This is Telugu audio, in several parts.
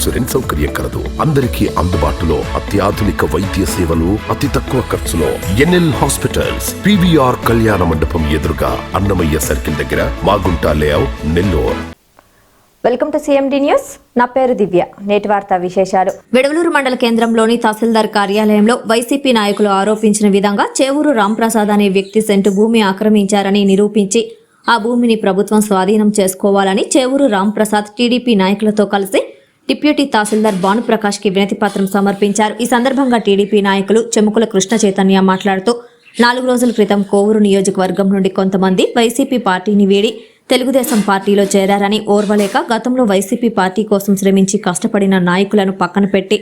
ఇన్సూరెన్స్ సౌకర్యం కలదు. అందరికీ అందుబాటులో అత్యాధునిక వైద్య సేవలు అతి తక్కువ ఖర్చులో. ఎన్ఎల్ హాస్పిటల్స్ పివిఆర్ కళ్యాణ మండపం ఎదురుగా అన్నమయ్య సర్కిల్ దగ్గర Magunta layout Nellore. Welcome to CMD news. నా పేరు దివ్య. నేటి వార్తా విశేషాలు. విడవలూరు మండల కేంద్రంలోని తహసీల్దార్ కార్యాలయంలో వైసీపీ నాయకులు ఆరోపించిన విధంగా చేవూరు రాంప్రసాద్ అనే వ్యక్తి సెంటు భూమి ఆక్రమించారని నిరూపించి ఆ భూమిని ప్రభుత్వం స్వాధీనం చేసుకోవాలని చేవూరు రాంప్రసాద్ టీడీపీ నాయకులతో కలిసి డిప్యూటీ తహసీల్దార్ భానుప్రకాష్కి వినతి పత్రం సమర్పించారు. ఈ సందర్భంగా టీడీపీ నాయకులు చెముకుల కృష్ణ చైతన్య మాట్లాడుతూ నాలుగు రోజుల క్రితం కోవూరు నియోజకవర్గం నుండి కొంతమంది వైసీపీ పార్టీని వీడి తెలుగుదేశం పార్టీలో చేరారని ఓర్వలేక గతంలో వైసీపీ పార్టీ కోసం శ్రమించి కష్టపడిన నాయకులను పక్కన పెట్టి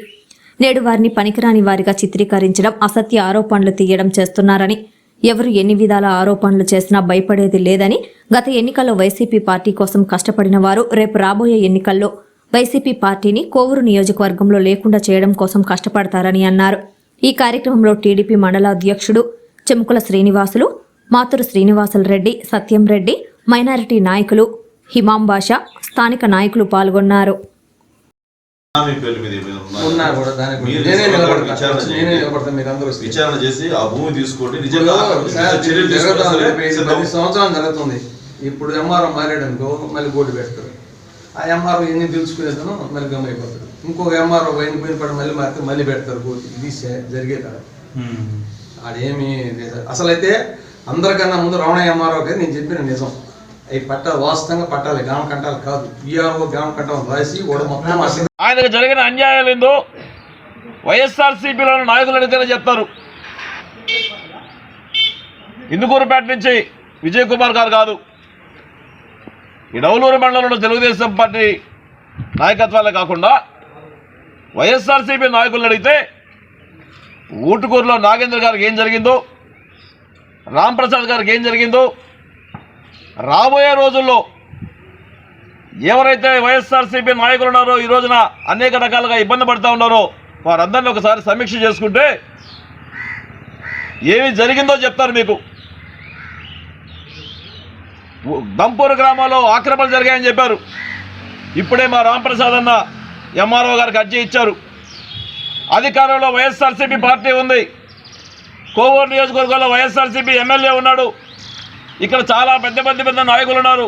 నేడు వారిని పనికిరాని వారిగా చిత్రీకరించడం అసత్య ఆరోపణలు తీయడం చేస్తున్నారని ఎవరు ఎన్ని విధాల ఆరోపణలు చేసినా భయపడేది లేదని గత ఎన్నికల్లో వైసీపీ పార్టీ కోసం కష్టపడిన వారు రేపు రాబోయే ఎన్నికల్లో వైసీపీ పార్టీని కోవూరు నియోజకవర్గంలో లేకుండా చేయడం కోసం కష్టపడతారని అన్నారు. ఈ కార్యక్రమంలో టీడీపీ మండల అధ్యక్షుడు చెముకుల శ్రీనివాసులు మాతురు శ్రీనివాసులు రెడ్డి సత్యం రెడ్డి మైనారిటీ నాయకులు హిమాం బాషా స్థానిక నాయకులు పాల్గొన్నారు. విచారణ చేసి ఆ భూమి తీసుకోండి. ఇప్పుడు నిజంగా జరుగుతుంది. ఎంఆర్ఓ మారాడు అనుకో మళ్ళీ బోర్డు పెడతారు ఆ ఎంఆర్ఓ ఎన్ని తెలుసుకునేదను మళ్ళీ గమ్మైపోతాడు ఇంకొక ఎంఆర్ఓ పోయిన పోయిన పడి మళ్ళీ మారితే మళ్ళీ పెడతారు బోర్డు ఇది జరిగే కాదు ఆడేమి. అసలైతే అందరికన్నా ముందు రమణ ఎంఆర్ఓ గారు నేను చెప్పిన నిజం. అవి పట్ట వాస్తవంగా పట్టాలి గామ కట్టాలి కాదు. ఈఆర్ఓ గామ కట్టాలి రాసి వాడు మొత్తం అసలు ఆయనకు జరిగిన అన్యాయాలు ఏందో వైఎస్ఆర్సీపీలోని నాయకులు అడిగితేనే చెప్తారు. ఇందుకూరుపేట నుంచి విజయ్ కుమార్ గారు కాదు. ఈ డౌలూరు మండలంలో తెలుగుదేశం పార్టీ నాయకత్వాలే కాకుండా వైఎస్ఆర్సీపీ నాయకులను అడిగితే ఊటుకూరులో నాగేంద్ర గారికి ఏం జరిగిందో రాంప్రసాద్ గారికి ఏం జరిగిందో రాబోయే రోజుల్లో ఎవరైతే వైఎస్ఆర్సీపీ నాయకులు ఉన్నారో ఈ రోజున అనేక రకాలుగా ఇబ్బంది పడుతూ ఉన్నారో వారందరినీ ఒకసారి సమీక్ష చేసుకుంటే ఏమి జరిగిందో చెప్తారు మీకు. దంపూరు గ్రామంలో ఆక్రమణలు జరిగాయని చెప్పారు. ఇప్పుడే మా రాంప్రసాద్ అన్న ఎంఆర్ఓ గారికి అర్జీ ఇచ్చారు. అధికారంలో వైఎస్ఆర్సీపీ పార్టీ ఉంది. కోవూరు నియోజకవర్గంలో వైఎస్ఆర్సీపీ ఎమ్మెల్యే ఉన్నాడు. ఇక్కడ చాలా పెద్ద పెద్ద పెద్ద నాయకులు ఉన్నారు.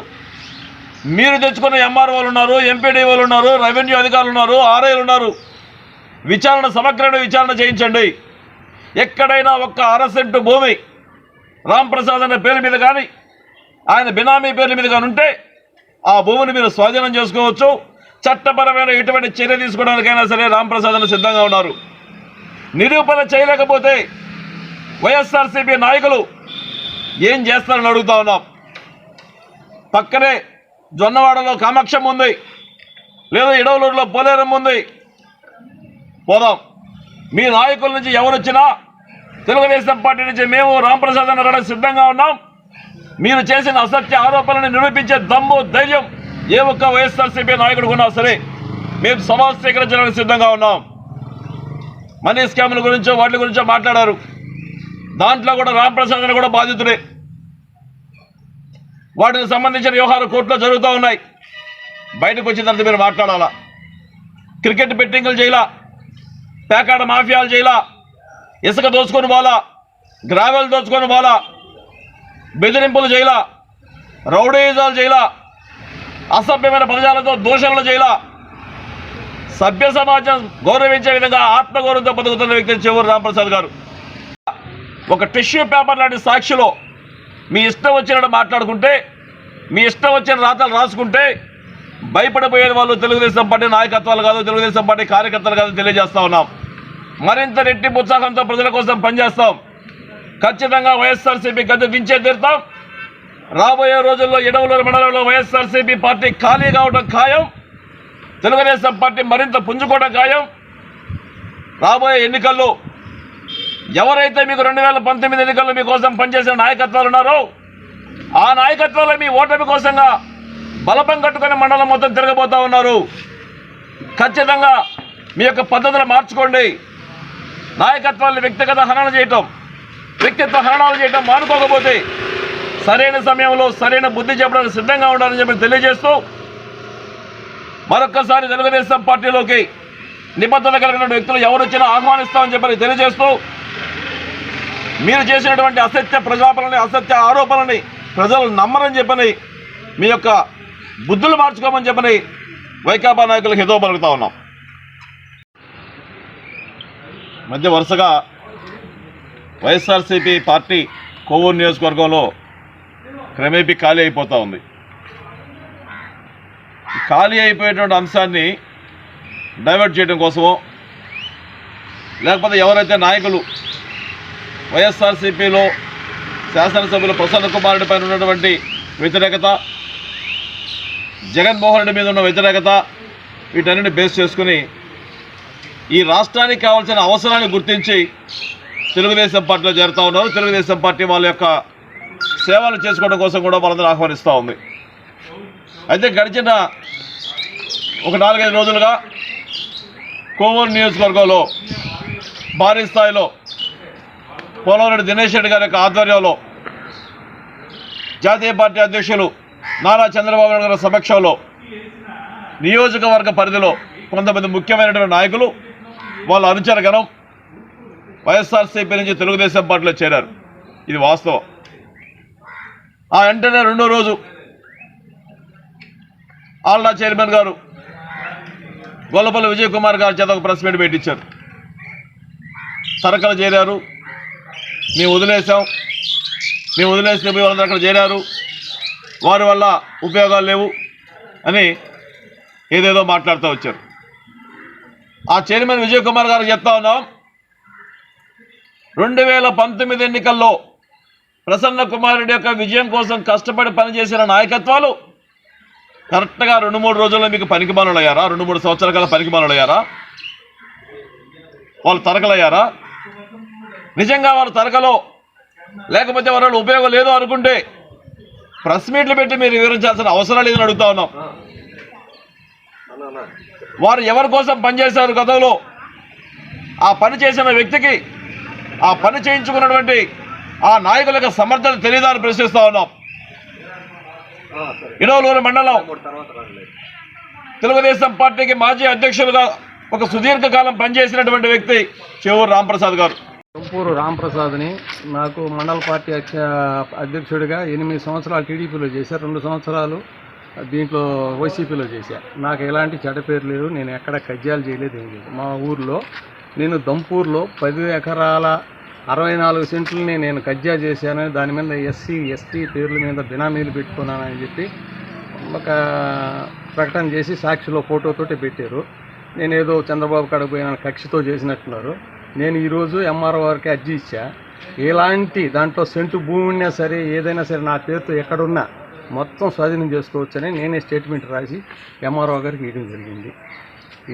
మీరు తెచ్చుకున్న ఎంఆర్ఓలు ఉన్నారు ఎంపీడీఓలు ఉన్నారు రెవెన్యూ అధికారులు ఉన్నారు ఆర్ఐలు ఉన్నారు. విచారణ సమగ్రమైన విచారణ చేయించండి. ఎక్కడైనా ఒక్క అరసెంటు భూమి రాంప్రసాద్ అనే పేరు మీద కానీ ఆయన బినామీ పేర్ల మీద కానీ ఉంటే ఆ భూమిని మీరు స్వాధీనం చేసుకోవచ్చు. చట్టపరమైన ఎటువంటి చర్య తీసుకోవడానికైనా సరే రాంప్రసాద్ సిద్ధంగా ఉన్నారు. నిరూపణ చేయలేకపోతే వైఎస్ఆర్సీపీ నాయకులు ఏం చేస్తారని అడుగుతా ఉన్నాం. పక్కనే జొన్నవాడలో కామాక్షం ఉంది. లేదా ఇడవలూరులో పోలేరం ఉంది. పోదాం. మీ నాయకుల నుంచి ఎవరు వచ్చినా తెలుగుదేశం పార్టీ నుంచి మేము రాంప్రసాద్ అన్న సిద్ధంగా ఉన్నాం. మీరు చేసిన అసత్య ఆరోపణలను నిరూపించే దమ్ము ధైర్యం ఏ ఒక్క వైఎస్ఆర్సీపీ నాయకుడు ఉన్నా సరే మేము సమాజ స్వీకరించడానికి సిద్ధంగా ఉన్నాం. మనీ స్కామ్ల గురించో వాటి గురించో మాట్లాడారు. దాంట్లో కూడా రామప్రసాద్ కూడా బాధితుడే. వాటికి సంబంధించిన వ్యవహారం కోర్టులో జరుగుతూ ఉన్నాయి. బయటకు వచ్చిన తర్వాత మీరు మాట్లాడాలా? క్రికెట్ బెట్టింగ్లు చేయాలా? పేకాడ మాఫియాలు చేయాల? ఇసుక దోచుకొని పోలా గ్రావెల్ దోచుకొని పోలా బెదిరింపులు చేయాలా రౌడీజాలు జైల అసభ్యమైన పదజాలతో దూషణలు చేయలా. సభ్య సమాజం గౌరవించే విధంగా ఆత్మగౌరవంతో బతుకుతున్న వ్యక్తి చెవూరు రాంప్రసాద్ గారు. ఒక టిష్యూ పేపర్ లాంటి సాక్షిలో మీ ఇష్టం వచ్చినట్టు మాట్లాడుకుంటే మీ ఇష్టం వచ్చిన రాతలు రాసుకుంటే భయపడిపోయే వాళ్ళు తెలుగుదేశం పార్టీ నాయకత్వాలు కాదు తెలుగుదేశం పార్టీ కార్యకర్తలు కాదు తెలియజేస్తా ఉన్నాం. మరింత రెట్టింపు ఉత్సాహంతో ప్రజల కోసం పనిచేస్తాం. ఖచ్చితంగా వైఎస్ఆర్సీపీ గద్దె దించే తీరుతాం రాబోయే రోజుల్లో ఎడవలూరు మండలంలో వైఎస్ఆర్సీపీ పార్టీ ఖాళీ కావడం ఖాయం. తెలుగుదేశం పార్టీ మరింత పుంజుకోవడం ఖాయం. రాబోయే ఎన్నికల్లో ఎవరైతే మీకు రెండు వేల పంతొమ్మిది ఎన్నికల్లో మీకోసం పనిచేసిన నాయకత్వాలు ఉన్నారో ఆ నాయకత్వాలు మీ ఓటమి కోసంగా బలపం కట్టుకుని మండలం మొత్తం తిరగబోతా ఉన్నారు. ఖచ్చితంగా మీ యొక్క పద్ధతులు మార్చుకోండి. నాయకత్వాన్ని వ్యక్తిగత హనన చేయటం. వ్యక్తిత్వ హరణాలు చేయడం మానుకోకపోతే సరైన సమయంలో సరైన బుద్ధి చెప్పడానికి సిద్ధంగా ఉండాలని చెప్పి తెలియజేస్తూ మరొక్కసారి తెలుగుదేశం పార్టీలోకి నిబద్ధత కలిగిన వ్యక్తులు ఎవరు వచ్చినా ఆహ్వానిస్తామని చెప్పని తెలియజేస్తూ మీరు చేసినటువంటి అసత్య ప్రజాపనని అసత్య ఆరోపణలని ప్రజలు నమ్మరని చెప్పని మీ యొక్క బుద్ధులు మార్చుకోమని చెప్పని వైకాపా నాయకులకు హితవు పలుకుతా ఉన్నాం. మధ్య వరుసగా వైఎస్ఆర్సీపీ పార్టీ కొవ్వూరు నియోజకవర్గంలో క్రమేపీ ఖాళీ అయిపోతూ ఉంది. ఖాళీ అయిపోయేటువంటి అంశాన్ని డైవర్ట్ చేయడం కోసమో లేకపోతే ఎవరైతే నాయకులు వైఎస్ఆర్సీపీలో శాసనసభ్యులు ప్రసన్న కుమారుడి పైన ఉన్నటువంటి వ్యతిరేకత జగన్మోహన్ రెడ్డి మీద ఉన్న వ్యతిరేకత వీటన్నిటిని బేస్ చేసుకుని ఈ రాష్ట్రానికి కావాల్సిన అవసరాన్ని గుర్తించి తెలుగుదేశం పార్టీలో చేరుతూ ఉన్నారు. తెలుగుదేశం పార్టీ వాళ్ళ యొక్క సేవలు చేసుకోవడం కోసం కూడా వాళ్ళందరూ ఆహ్వానిస్తూ ఉంది. అయితే గడిచిన ఒక నాలుగైదు రోజులుగా కోవూరు నియోజకవర్గంలో భారీ స్థాయిలో పోలవరెడ్డి దినేష్ రెడ్డి గారి యొక్క ఆధ్వర్యంలో జాతీయ పార్టీ అధ్యక్షులు నారా చంద్రబాబు నాయుడు గారి సమక్షంలో నియోజకవర్గ పరిధిలో కొంతమంది ముఖ్యమైనటువంటి నాయకులు వాళ్ళ అనుచరగణం వైఎస్ఆర్సీపీ నుంచి తెలుగుదేశం పార్టీలో చేరారు. ఇది వాస్తవం. ఆ వెంటనే రెండో రోజు ఆల్డా చైర్మన్ గారు గొల్లపల్లి విజయ్ కుమార్ గారి చేత ఒక ప్రెస్ మీట్ పెట్టించారు. సరకలు చేరారు. మేము వదిలేసాం మేము వదిలేసిన వాళ్ళందరూ అక్కడ చేరారు. వారి వల్ల ఉపయోగాలు లేవు అని ఏదేదో మాట్లాడుతూ వచ్చారు. ఆ చైర్మన్ విజయ్ కుమార్ గారు చెప్తా ఉన్నాం. రెండు వేల పంతొమ్మిది ఎన్నికల్లో ప్రసన్న కుమార్ రెడ్డి యొక్క విజయం కోసం కష్టపడి పనిచేసిన నాయకత్వాలు కరెక్ట్గా రెండు మూడు రోజుల్లో మీకు పనికి అయ్యారా రెండు మూడు సంవత్సరాల కాలం పనికి అయ్యారా వాళ్ళు తరకలయ్యారా నిజంగా వారు తరకలో లేకపోతే వాళ్ళ ఉపయోగం లేదు అనుకుంటే ప్రెస్ మీట్లు పెట్టి మీరు వివరించాల్సిన అవసరం లేదని అడుగుతా ఉన్నాం. వారు ఎవరి కోసం పనిచేశారు గతంలో? ఆ పని చేసిన వ్యక్తికి ఆ పని చేయించుకున్నటువంటి ఆ నాయకుల యొక్క సమర్థత తెలియదా అని ప్రశ్నిస్తా ఉన్నాం. ఇడవలూరు మండలం తెలుగుదేశం పార్టీకి మాజీ అధ్యక్షులుగా ఒక సుదీర్ఘకాలం పనిచేసినటువంటి వ్యక్తి చెవూరు రాంప్రసాద్ గారు. తుంపూరు రాంప్రసాద్ని నాకు మండల పార్టీ అధ్య అధ్యక్షుడిగా ఎనిమిది సంవత్సరాలు టీడీపీలో చేశారు రెండు సంవత్సరాలు దీంట్లో వైసీపీలో చేశారు నాకు ఎలాంటి చెడ్డ పేరు లేదు నేను ఎక్కడ కజ్జాలు చేయలేదు. మా ఊర్లో నేను దంపూర్లో పది ఎకరాల అరవై నాలుగు సెంట్లని నేను కజ్జా చేశాను. దాని మీద ఎస్సీ ఎస్టీ పేర్ల మీద బినామీలు పెట్టుకున్నానని చెప్పి ఒక ప్రకటన చేసి సాక్షిలో ఫోటోతోటి పెట్టారు. నేను ఏదో చంద్రబాబు కాడకు పోయిన కక్షతో చేసినట్టున్నారు. నేను ఈరోజు ఎంఆర్ఓ వారికి అర్జీ ఇచ్చా. ఎలాంటి దాంట్లో సెంటు భూమి ఉన్నా సరే ఏదైనా సరే నా పేరుతో ఎక్కడున్నా మొత్తం స్వాధీనం చేసుకోవచ్చని నేనే స్టేట్మెంట్ రాసి ఎంఆర్ఓ గారికి ఇవ్వడం జరిగింది.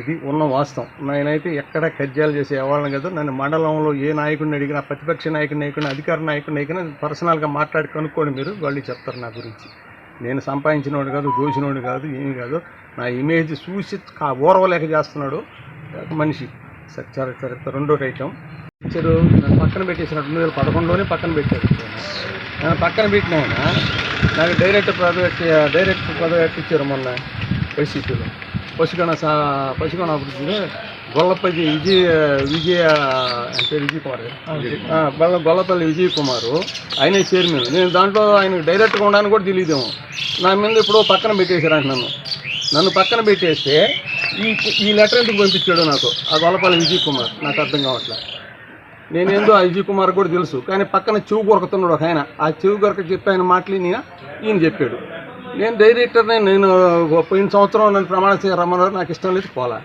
ఇది ఉన్న వాస్తవం. నేనైతే ఎక్కడ కజ్జాలు చేసే వాళ్ళని కదా నన్ను మండలంలో ఏ నాయకుడిని అడిగినా ప్రతిపక్ష నాయకుడిని అడిగినా అధికార నాయకుడిని అడిగినా పర్సనల్గా మాట్లాడి కనుక్కోండి మీరు వాళ్ళు చెప్తారు నా గురించి. నేను సంపాదించినోడు కాదు దోచినోడు కాదు ఏమి కాదు. నా ఇమేజ్ చూసి కా ఓర్వలేక చేస్తున్నాడు ఒక మనిషి. సరే చరిత్ర రెండో ఐటమ్ ఇచ్చారు నన్ను పక్కన పెట్టేసిన రెండు వేల పదకొండులోనే పక్కన పెట్టారు. నన్ను పక్కన పెట్టిన నాకు డైరెక్ట్ పదవి డైరెక్ట్ పదవి ఇచ్చారు మొన్న వైసీపీలో. పశుగణ సా పశుగణ అభివృద్ధిలో గొల్లపల్లి విజయ విజయ అంటే విజయ్ కుమార్ గొల్ల గొల్లపల్లి విజయ్ కుమారు ఆయనే చైర్మన్. నేను దాంట్లో ఆయన డైరెక్ట్గా ఉండడానికి కూడా తెలియదేమో నా మీద ఇప్పుడు పక్కన పెట్టేశారు నన్ను. నన్ను పక్కన పెట్టేస్తే ఈ ఈ లెటర్ ఎందుకు పంపించాడు నాకు? ఆ గొల్లపల్లి విజయ్ కుమార్ నాకు అర్థం కావట్లేదు నేనేందో ఆ విజయ్ కుమార్ కూడా తెలుసు. కానీ పక్కన చెవు కొరకుతున్నాడు ఒక ఆయన. ఆ చెవు కొరక చెప్పి ఆయన మాటలు ఈయన చెప్పాడు. నేను డైరెక్టర్ని నేను పోయిన సంవత్సరం నన్ను ప్రమాణ స్వీకారం రమ్మన్నారు నాకు ఇష్టం లేదు పోలా.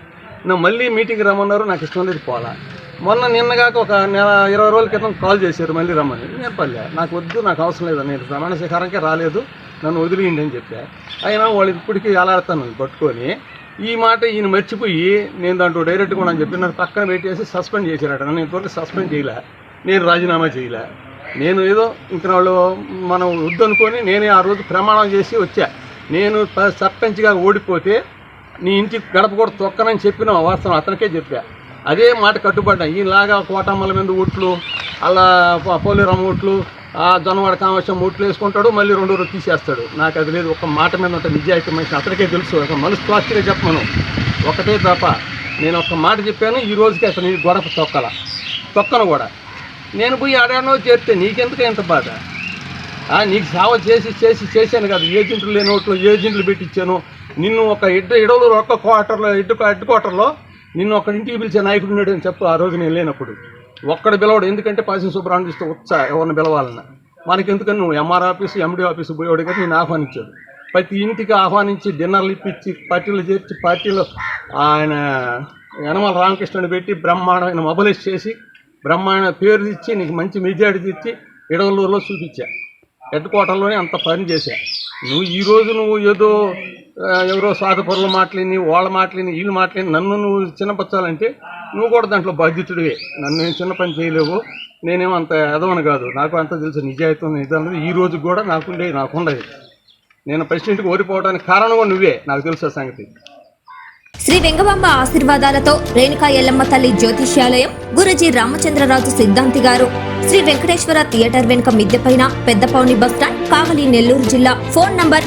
నేను మళ్ళీ మీటింగ్కి రమ్మన్నారు నాకు ఇష్టం లేదు పోలా. మొన్న నిన్నగాక ఒక నెల ఇరవై రోజుల క్రితం కాల్ చేశారు మళ్ళీ రమ్మని. నేను పల్లె నాకు వద్దు నాకు అవసరం లేదు నేను ప్రమాణ స్వీకారంకే రాలేదు నన్ను వదిలియండి అని చెప్పా. అయినా వాళ్ళు ఇప్పటికీ ఎలాడతాను పట్టుకొని ఈ మాట ఈయన మర్చిపోయి నేను దాంట్లో డైరెక్ట్గా కూడా చెప్పి నన్ను పక్కన పెట్టేసి సస్పెండ్ చేశారట. నేను ఇంతవరకు సస్పెండ్ చేయలే. నేను రాజీనామా చేయలే. నేను ఏదో ఇంక వాళ్ళు మనం వద్దనుకొని నేనే ఆ రోజు ప్రమాణం చేసి వచ్చా. నేను సర్పంచ్గా ఓడిపోతే నీ ఇంటికి గడప కూడా తొక్కనని చెప్పిన వాస్తవం అతనికే చెప్పా. అదే మాట కట్టుబడ్డా. ఈయనలాగా కోటమ్మల మీద ఓట్లు అలా పోలేరమ్మ ఓట్లు ఆ జొన్నవాడ కామర్షం ఓట్లు వేసుకుంటాడు మళ్ళీ రెండు రోజులు తీసేస్తాడు. నాకు అది లేదు. ఒక మాట మీద ఉంటే నిజాయితీ మనిషి అతనికే తెలుసు. ఒక మనస్వాస్థిగా చెప్పమను ఒకటే తప్ప నేను ఒక మాట చెప్పాను ఈ రోజుకి అసలు నీ గొడవ తొక్కల. తొక్కను కూడా. నేను పోయి ఆడానో చేస్తే నీకెందుకు ఎంత బాధ? నీకు సేవ చేసి చేసి చేశాను కదా. ఏజెంట్లు లేని ఓట్లు ఏజెంట్లు పెట్టించాను. నిన్ను ఒక ఇడ్డ ఇడవలు ఒక్క క్వార్టర్లో ఇడ్డు హెడ్ క్వార్టర్లో నిన్ను ఒక ఇంటికి పిలిచే నాయకుడు ఉన్నాడు అని చెప్పు ఆ రోజు నేను లేనప్పుడు. ఒక్కడ పిలవడు. ఎందుకంటే పాసిన సుబ్రహ్మణ్యం చూస్తే ఉత్సా ఎవరిని పిలవాలన్నా. మనకెందుకని నువ్వు ఎంఆర్ ఆఫీసు ఎండి ఆఫీసు పోయేవాడు కానీ నేను ఆహ్వానించాడు. ప్రతి ఇంటికి ఆహ్వానించి డిన్నర్లు ఇప్పించి పార్టీలు చేర్చి పార్టీలో ఆయన యనమల రామకృష్ణుని పెట్టి బ్రహ్మాండమైన మొబలైజ్ చేసి బ్రహ్మాండ పేరు ఇచ్చి నీకు మంచి మెజారిటీ ఇచ్చి ఇడవలూరులో చూపించా. హెడ్ క్వార్టర్లోనే అంత పని చేశా. నువ్వు ఈ రోజు నువ్వు ఏదో ఎవరో స్వార్థపరుల మాటలేని వాళ్ళ మాటలేని వీళ్ళు మాటలేని నన్ను నువ్వు చిన్నపచ్చాలంటే నువ్వు కూడా దాంట్లో బాధ్యతుడివే నన్ను నేను చిన్న పని చేయలేవు. నేనేమో అంత ఎదవను కాదు. నాకు అంత తెలుసు నిజాయితీ నిజాలు ఈ రోజు కూడా నాకుండే నాకుండేది. నేను ప్రెసిడెంట్కి ఓడిపోవడానికి కారణం కూడా నువ్వే నాకు తెలుసు సంగతి. శ్రీ వెంగబాంబ ఆశీర్వాదాలతో రేణుకా ఎల్లమ్మ తల్లి జ్యోతిష్యాలయం గురుజీ రామచంద్రరాజు సిద్ధాంతి గారు శ్రీ వెంకటేశ్వర థియేటర్ వెనుక మిద్దెపైన పెద్దపౌని స్టాండ్ కావలి నెల్లూరు జిల్లా phone number